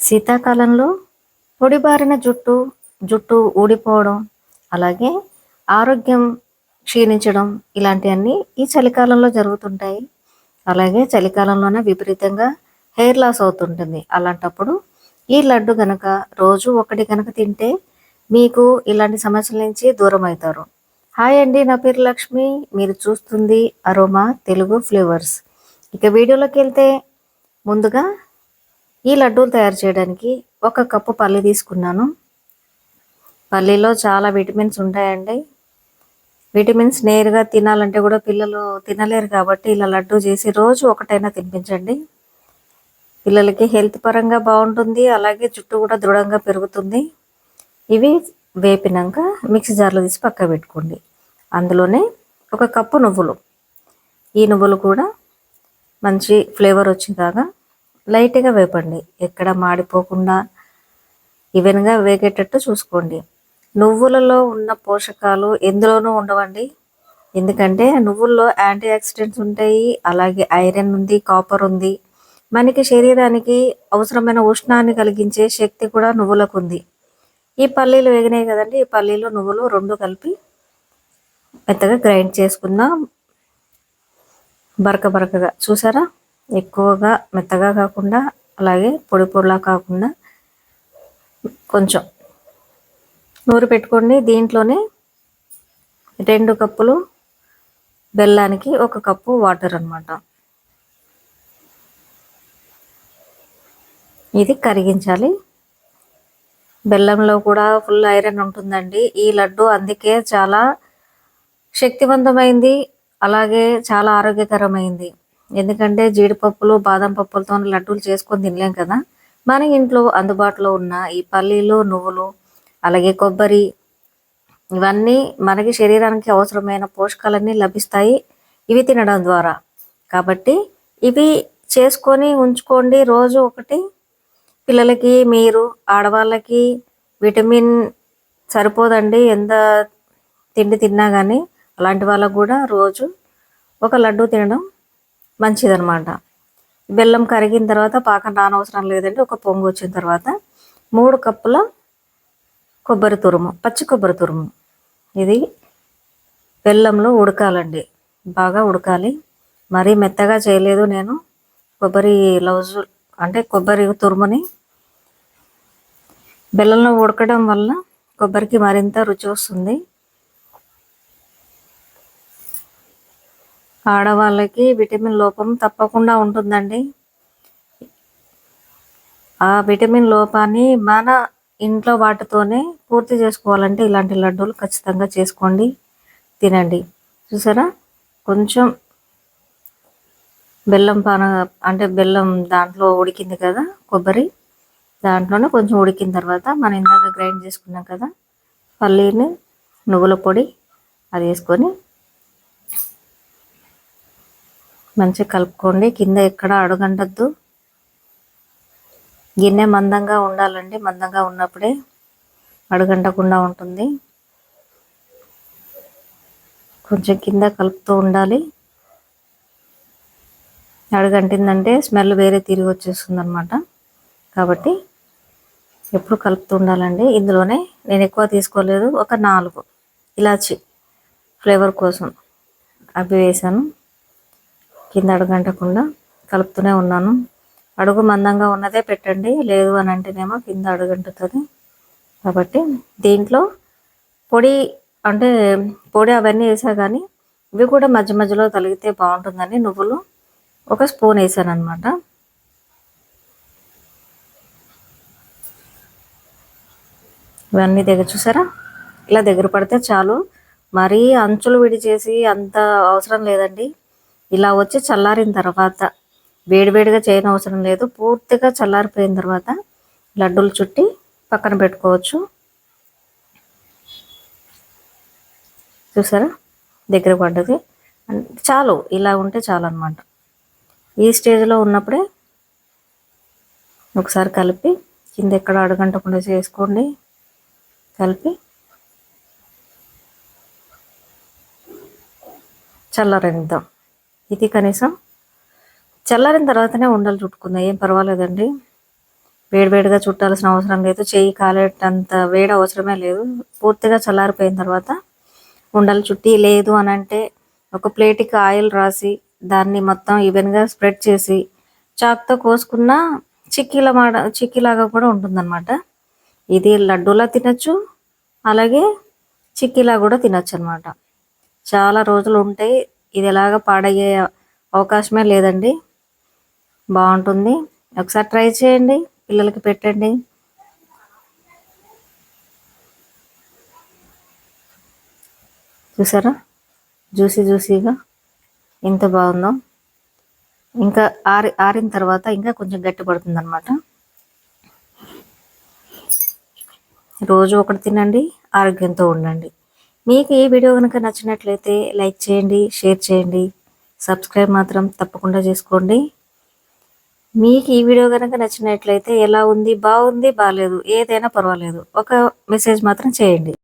శీతాకాలంలో పొడిబారిన జుట్టు జుట్టు ఊడిపోవడం అలాగే ఆరోగ్యం క్షీణించడం ఇలాంటివన్నీ ఈ చలికాలంలో జరుగుతుంటాయి. అలాగే చలికాలంలోనే విపరీతంగా హెయిర్ లాస్ అవుతుంటుంది. అలాంటప్పుడు ఈ లడ్డు కనుక రోజు ఒకటి కనుక తింటే మీకు ఇలాంటి సమస్యల నుంచి దూరం అవుతారు. హాయ్ అండి నా పేరు లక్ష్మి. మీరు చూస్తుంది అరోమా తెలుగు ఫ్లేవర్స్. ఇక వీడియోలోకి వెళ్తే ముందుగా ఈ లడ్డూలు తయారు చేయడానికి ఒక కప్పు పల్లి తీసుకున్నాను. పల్లీలో చాలా విటమిన్స్ ఉంటాయండి. విటమిన్స్ నేరుగా తినాలంటే కూడా పిల్లలు తినలేరు కాబట్టి ఇలా లడ్డు చేసి రోజు ఒకటైనా తినిపించండి. పిల్లలకి హెల్త్ పరంగా బాగుంటుంది అలాగే జుట్టు కూడా దృఢంగా పెరుగుతుంది. ఇవి వేపినాక మిక్సీ జార్లో తీసి పక్క పెట్టుకోండి. అందులోనే ఒక కప్పు నువ్వులు. ఈ నువ్వులు కూడా మంచి ఫ్లేవర్ వచ్చేదాకా లైట్గా వేపండి. ఎక్కడ మాడిపోకుండా ఈవెన్గా వేగేటట్టు చూసుకోండి. నువ్వులలో ఉన్న పోషకాలు ఎందులోనూ ఉండవండి. ఎందుకంటే నువ్వుల్లో యాంటీ ఆక్సిడెంట్స్ ఉంటాయి అలాగే ఐరన్ ఉంది కాపర్ ఉంది. మనకి శరీరానికి అవసరమైన ఉష్ణాన్ని కలిగించే శక్తి కూడా నువ్వులకు ఉంది. ఈ పల్లీలు వేగినాయి కదండి. ఈ పల్లీలు నువ్వులు రెండు కలిపి మెత్తగా గ్రైండ్ చేసుకున్న బరక బరకగా. చూసారా? ఎక్కువగా మెత్తగా కాకుండా అలాగే పొడి పొడిలా కాకుండా కొంచెం నూరు పెట్టుకోండి. దీంట్లోనే రెండు కప్పులు బెల్లానికి ఒక కప్పు వాటర్ అనమాట ఇది కరిగించాలి. బెల్లంలో కూడా ఫుల్ ఐరన్ ఉంటుందండి. ఈ లడ్డు అందుకే చాలా శక్తివంతమైంది. అలాగే చాలా ఆరోగ్యకరమైంది. ఎందుకంటే జీడిపప్పులు బాదం పప్పులతో లడ్డూలు చేసుకొని తినలేం కదా. మన ఇంట్లో అందుబాటులో ఉన్న ఈ పల్లీలు నువ్వులు అలాగే కొబ్బరి ఇవన్నీ మనకి శరీరానికి అవసరమైన పోషకాలన్నీ లభిస్తాయి. ఇవి తినడం ద్వారా. కాబట్టి ఇవి చేసుకొని ఉంచుకోండి రోజు ఒకటి. పిల్లలకి మీరు ఆడవాళ్ళకి విటమిన్ సరిపోదండి. ఎంత తిండి తిన్నా కానీ అలాంటి వాళ్ళకు కూడా రోజు ఒక లడ్డు తినడం మంచిదనమాట బెల్లం కరిగిన తర్వాత పాకం రానవసరం లేదండి. ఒక పొంగు వచ్చిన తర్వాత మూడు కప్పుల కొబ్బరి తురుము పచ్చి కొబ్బరి తురుము. ఇది బెల్లంలో ఉడకాలండి. బాగా ఉడకాలి. మరీ మెత్తగా చేయలేదు నేను. కొబ్బరి లౌజు అంటే కొబ్బరి తురుముని బెల్లంలో ఉడకడం వల్ల కొబ్బరికి మరింత రుచి వస్తుంది. ఆడవాళ్ళకి విటమిన్ లోపం తప్పకుండా ఉంటుందండి. ఆ విటమిన్ లోపాన్ని మన ఇంట్లో వాటితోనే పూర్తి చేసుకోవాలంటే ఇలాంటి లడ్డూలు ఖచ్చితంగా చేసుకోండి. తినండి. చూసారా? కొంచెం బెల్లం పాన అంటే బెల్లం దాంట్లో ఉడికింది కదా కొబ్బరి. దాంట్లోనే కొంచెం ఉడికిన తర్వాత మనం ఇందాక గ్రైండ్ చేసుకున్నాం కదా పల్లీని నువ్వుల పొడి అది వేసుకొని మంచిగా కలుపుకోండి. కింద ఎక్కడ అడుగంటద్దు గిన్నె మందంగా ఉండాలండి. మందంగా ఉన్నప్పుడే అడుగంటకుండా ఉంటుంది. కొంచెం కింద కలుపుతూ ఉండాలి. అడుగంటిందంటే స్మెల్ వేరే తిరిగి వచ్చేస్తుంది అనమాట కాబట్టి ఎప్పుడు కలుపుతూ ఉండాలండి. ఇందులోనే నేను ఎక్కువ తీసుకోలేదు. ఒక నాలుగు ఇలాచి ఫ్లేవర్ కోసం అవి వేసాను. కింద అడుగంటకుండా కలుపుతూనే ఉన్నాను. అడుగు మందంగా ఉన్నదే పెట్టండి లేదు అని అంటేనేమో కింద అడుగంటుతుంది. కాబట్టి దీంట్లో పొడి అంటే పొడి అవన్నీ వేసా కానీ ఇవి కూడా మధ్య మధ్యలో తలిగితే బాగుంటుందని నువ్వులు ఒక స్పూన్ వేసాను అనమాట ఇవన్నీ దగ్గర చూసారా? ఇలా దగ్గర పడితే చాలు. మరీ అంచులు విడిచేసి అంత అవసరం లేదండి. ఇలా వచ్చి చల్లారిన తర్వాత వేడివేడిగా చేయని అవసరం లేదు. పూర్తిగా చల్లారిపోయిన తర్వాత లడ్డూలు చుట్టి పక్కన పెట్టుకోవచ్చు. చూసారా? దగ్గర పడ్డది. చాలు ఇలా ఉంటే చాలు అనమాట ఈ స్టేజ్లో ఉన్నప్పుడే ఒకసారి కలిపి కింద ఎక్కడ అడగంటకుండా చేసుకోండి. కలిపి చల్లరనిద్దాం. ఇది కనీసం చల్లారిన తర్వాతనే ఉండలు చుట్టుకుందాం. ఏం పర్వాలేదండి. వేడివేడిగా చుట్టాల్సిన అవసరం లేదు. చేయి కాలేటంత వేడి అవసరమే లేదు. పూర్తిగా చల్లారిపోయిన తర్వాత ఉండలు చుట్టి లేదు అని అంటే ఒక ప్లేట్కి ఆయిల్ రాసి దాన్ని మొత్తం ఈవెన్గా స్ప్రెడ్ చేసి చాక్తో కోసుకున్న చిక్కీల మాడ చిక్కీలాగా కూడా ఉంటుందన్నమాట. ఇది లడ్డూలా తినచ్చు అలాగే చిక్కీలా కూడా తినచ్చు అనమాట చాలా రోజులు ఉంటాయి. ఇది ఎలాగ పాడయ్యే అవకాశమే లేదండి. బాగుంటుంది. ఒకసారి ట్రై చేయండి. పిల్లలకి పెట్టండి. చూసారా? జ్యూసీ జ్యూసీగా ఎంత బాగుందో. ఇంకా ఆరి ఆరిన తర్వాత ఇంకా కొంచెం గట్టి పడుతుంది అనమాట రోజు ఒకటి తినండి. ఆరోగ్యంతో ఉండండి. మీకు ఈ వీడియో కనుక నచ్చినట్లయితే లైక్ చేయండి షేర్ చేయండి. సబ్స్క్రైబ్ మాత్రం తప్పకుండా చేసుకోండి. మీకు ఈ వీడియో కనుక నచ్చినట్లయితే ఎలా ఉంది బాగుంది బాగాలేదు ఏదైనా పర్వాలేదు ఒక మెసేజ్ మాత్రం చేయండి.